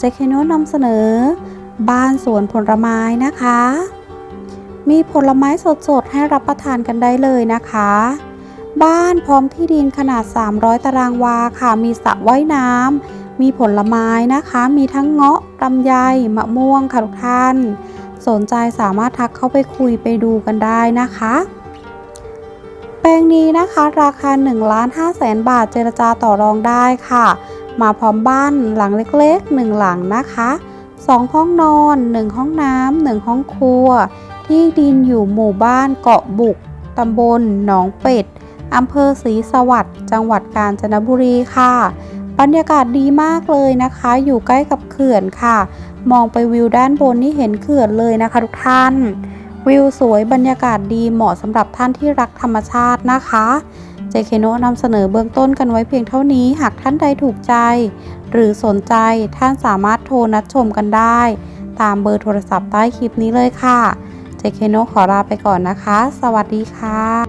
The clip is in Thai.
เจคโนนำเสนอ บ้านสวนผลไม้นะคะ มีผลไม้สดๆ ให้รับประทานกันได้เลยนะคะ บ้านพร้อมที่ดินขนาด 300 ตารางวาค่ะ มีสระว่ายน้ำ มีผลไม้นะคะ มีทั้งเงาะลำไย มะม่วงค่ะทุกท่าน สนใจสามารถทักเข้าไปคุยไปดูกันได้นะคะแปลงนี้นะคะ ราคา1ล้าน5แสนบาทเจรจาต่อรองได้ค่ะ มาพร้อมบ้านหลังเล็กๆ 1 หลังนะคะ 2 ห้องนอน 1 ห้องน้ำ1ห้องครัว ที่ดินอยู่หมู่บ้านเกาะบุกตำบลหนองเป็ดอำเภอศรีสวัสดิ์จังหวัดกาญจนบุรีค่ะ บรรยากาศดีมากเลยนะคะ อยู่ใกล้กับเขื่อนค่ะ มองไปวิวด้านบนนี่เห็นเขื่อนเลยนะคะทุกท่าน วิวสวยบรรยากาศดีเหมาะสำหรับท่านที่รักธรรมชาตินะคะ เจเคโนนำเสนอเบื้องต้นกันไว้เพียงเท่านี้ หากท่านใดถูกใจ หรือสนใจท่านสามารถโทรนัดชมกันได้ ตามเบอร์โทรศัพท์ใต้คลิปนี้เลยค่ะเจเคโนขอลาไปก่อนนะคะ สวัสดีค่ะ